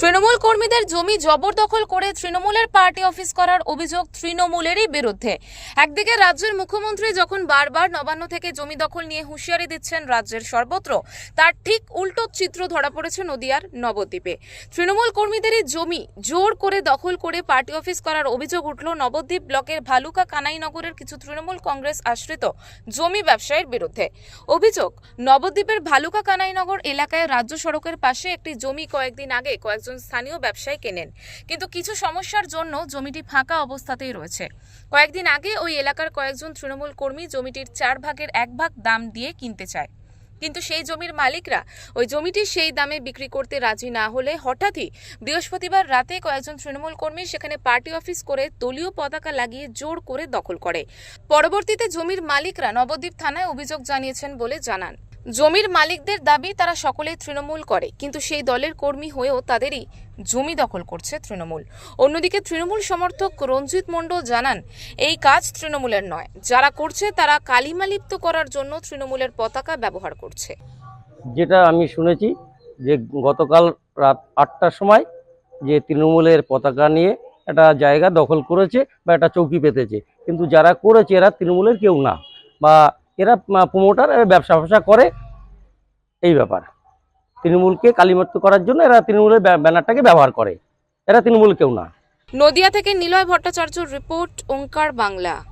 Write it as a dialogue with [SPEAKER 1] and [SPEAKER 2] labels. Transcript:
[SPEAKER 1] তৃণমূল কর্মীদের জমি জবরদখল করে তৃণমূলের পার্টি অফিস করার অভিযোগ তৃণমূলেরই বিরুদ্ধে। একদিকে রাজ্যের মুখ্যমন্ত্রী যখন বারবার নবান্ন থেকে জমি দখল নিয়ে হুঁশিয়ারি দিচ্ছেন রাজ্যের সর্বত্র, তার ঠিক উল্টো চিত্র ধরা পড়েছে নদিয়ার নবদ্বীপে। তৃণমূল কর্মীদেরই জমি জোর করে দখল করে পার্টি অফিস করার অভিযোগ উঠল নবদ্বীপ ব্লকের ভালুকা কানাইনগরের কিছু তৃণমূল কংগ্রেস আশ্রিত জমি ব্যবসায়ীর বিরুদ্ধে। অভিযোগ, নবদ্বীপের ভালুকা কানাইনগর এলাকায় রাজ্য সড়কের পাশে একটি জমি কয়েকদিন আগে কয়েকজন স্থানীয় ব্যবসায়ী কেনেন। কিন্তু কিছু সমস্যার জন্য জমিটি ফাঁকা অবস্থাতেই রয়েছে। কয়েকদিন আগে ওই এলাকার কয়েকজন তৃণমূল কর্মী জমিটির চার ভাগের এক ভাগ দাম দিয়ে কিনতে চায়। কিন্তু সেই জমির মালিকরা ওই জমিটি সেই দামে বিক্রি করতে রাজি না হলে হঠাৎই বৃহস্পতিবার রাতে কয়েকজন তৃণমূল কর্মী সেখানে পার্টি অফিস করে দলীয় পতাকা লাগিয়ে জোর করে দখল করে। পরবর্তীতে জমির মালিকরা নবদ্বীপ থানায় অভিযোগ জানিয়েছেন বলে জানান। জমির মালিকদের দাবি তারা সকলেই তৃণমূল করে, কিন্তু সেই দলের কর্মী হয়েও তাদেরই জমি দখল করছে তৃণমূল। অন্যদিকে তৃণমূল সমর্থক রঞ্জিত মণ্ডল জানান, এই কাজ তৃণমূলের নয়। যারা করছে তারা কালিমালিপ্ত করার জন্য তৃণমূলের পতাকা ব্যবহার করছে।
[SPEAKER 2] যেটা আমি শুনেছি যে গতকাল রাত আটটার সময় যে তৃণমূলের পতাকা নিয়ে একটা জায়গা দখল করেছে বা একটা চৌকি পেতেছে। কিন্তু যারা করেছে এরা তৃণমূলের কেউ না। বা এরা প্রমোটার ব্যবসা ব্যবসা করে এই ব্যাপার। তৃণমূলকে কালিমাত্য করার জন্য এরা তৃণমূলের ব্যানারটাকে ব্যবহার করে। এরা তৃণমূল কেউ না।
[SPEAKER 1] নদিয়া থেকে নিলয় ভট্টাচার্য রিপোর্ট, ওঙ্কার বাংলা।